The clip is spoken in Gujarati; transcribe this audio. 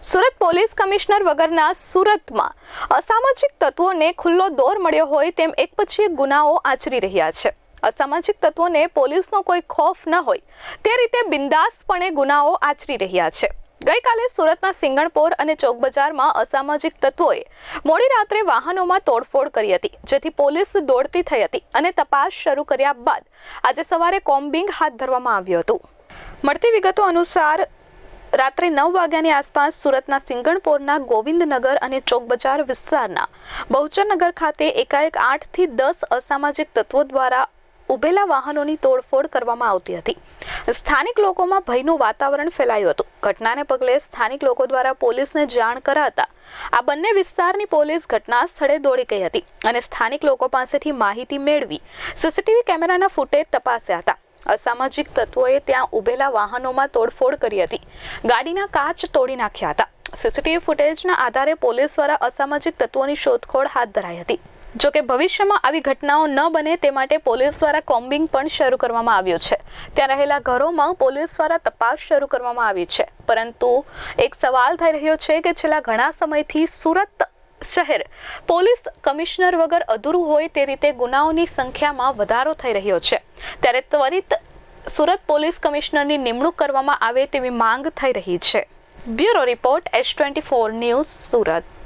સુરત પોલીસ કમિશનર વગરના સુરતમાં અસામાજિક તત્વોને ખુલ્લો દોર મળ્યો હોય તેમ એક પછી એક ગુનાઓ આચરી રહ્યા છે. અસામાજિક તત્વોને પોલીસનો કોઈ ખોફ ન હોય તે રીતે બિંદાસપણે ગુનાઓ આચરી રહ્યા છે. ગઈકાલે સુરતના સિંગણપોર અને ચોક બજારમાં અસામાજિક તત્વોએ મોડી રાત્રે વાહનોમાં તોડફોડ કરી હતી, જેથી પોલીસ દોડતી થઈ હતી અને તપાસ શરૂ કર્યા બાદ આજે સવારે કોમ્બિંગ હાથ ધરવામાં આવ્યું હતું. મળતી વિગતો અનુસાર રાત્રે નવ વાગ્યાની આસપાસ સુરતના સિંગણપોરના ગોવિંદનગર અને ચોક બજાર વિસ્તારના બહુચરનગર ખાતે એકાએક આઠથી દસ અસામાજિક તત્વો દ્વારા ઉભેલા વાહનોની તોડફોડ કરવામાં આવતી હતી. સ્થાનિક લોકોમાં ભયનું વાતાવરણ ફેલાયું હતું. ઘટનાને પગલે સ્થાનિક લોકો દ્વારા પોલીસને જાણ કરાતા આ બંને વિસ્તારની પોલીસ ઘટના સ્થળે દોડી ગઈ હતી અને સ્થાનિક લોકો પાસેથી માહિતી મેળવી. સીસીટીવી કેમેરાના ફૂટેજ તપાસ્યા હતા. અસામાજિક તત્વોએ ત્યાં ઉભેલા વાહનોમાં તોડફોડ કરી હતી. ગાડીના કાચ તોડી નાખ્યા હતા. સીસીટીવી ફૂટેજના આધારે પોલીસ દ્વારા અસામાજિક તત્વોની શોધખોળ હાથ ધરાઈ હતી. જોકે ભવિષ્યમાં આવી ઘટનાઓ ન બને તે માટે પોલીસ દ્વારા કોમ્બિંગ પણ શરૂ કરવામાં આવ્યું છે. ત્યાં રહેલા ઘરોમાં પોલીસ દ્વારા તપાસ શરૂ કરવામાં આવી છે. પરંતુ એક સવાલ થઈ રહ્યો છે કે છેલ્લા ઘણા સમયથી સુરત શહેર. પોલીસ કમિશનર વગર અધૂરું હોય તે રીતે ગુનાઓની સંખ્યામાં વધારો થઈ રહ્યો છે. ત્યારે ત્વરિત સુરત પોલીસ કમિશનરની નિમણૂક કરવામાં આવે તેવી માંગ થઈ રહી છે. Bureau report S twenty four news Surat.